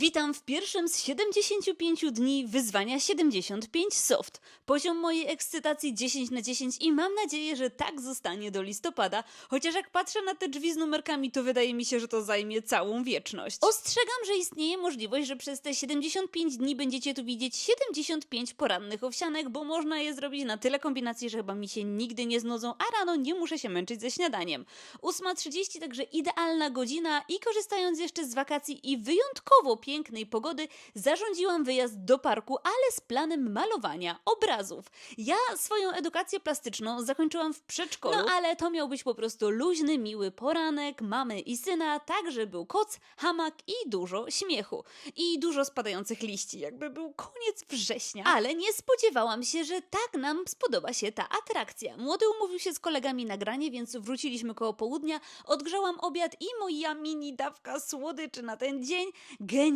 Witam w pierwszym z 75 dni wyzwania 75 Soft. Poziom mojej ekscytacji 10 na 10 i mam nadzieję, że tak zostanie do listopada. Chociaż jak patrzę na te drzwi z numerkami, to wydaje mi się, że to zajmie całą wieczność. Ostrzegam, że istnieje możliwość, że przez te 75 dni będziecie tu widzieć 75 porannych owsianek, bo można je zrobić na tyle kombinacji, że chyba mi się nigdy nie znudzą, a rano nie muszę się męczyć ze śniadaniem. 8.30 także idealna godzina i korzystając jeszcze z wakacji i wyjątkowo pięknej pogody, zarządziłam wyjazd do parku, ale z planem malowania obrazów. Ja swoją edukację plastyczną zakończyłam w przedszkolu, no ale to miał być po prostu luźny, miły poranek mamy i syna, tak że był koc, hamak i dużo śmiechu. I dużo spadających liści, jakby był koniec września. Ale nie spodziewałam się, że tak nam spodoba się ta atrakcja. Młody umówił się z kolegami na granie, więc wróciliśmy koło południa, odgrzałam obiad i moja mini dawka słodyczy na ten dzień.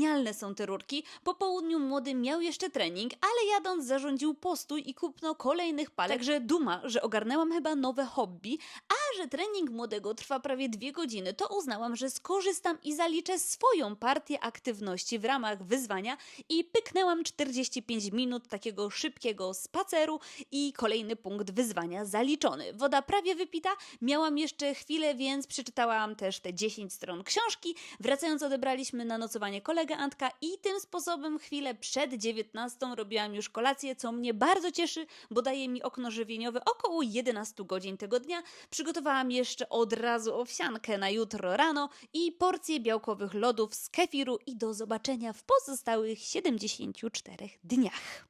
Genialne są te rurki. Po południu młody miał jeszcze trening, ale jadąc zarządził postój i kupno kolejnych palek. Także duma, że ogarnęłam chyba nowe hobby, a że trening młodego trwa prawie dwie godziny, to uznałam, że skorzystam i zaliczę swoją partię aktywności w ramach wyzwania i pyknęłam 45 minut takiego szybkiego spaceru i kolejny punkt wyzwania zaliczony. Woda prawie wypita, miałam jeszcze chwilę, więc przeczytałam też te 10 stron książki. Wracając odebraliśmy na nocowanie kolegę Antka i tym sposobem chwilę przed 19 robiłam już kolację, co mnie bardzo cieszy, bo daje mi okno żywieniowe około 11 godzin tego dnia. Przygotowałam jeszcze od razu owsiankę na jutro rano i porcję białkowych lodów z kefiru i do zobaczenia w pozostałych 74 dniach.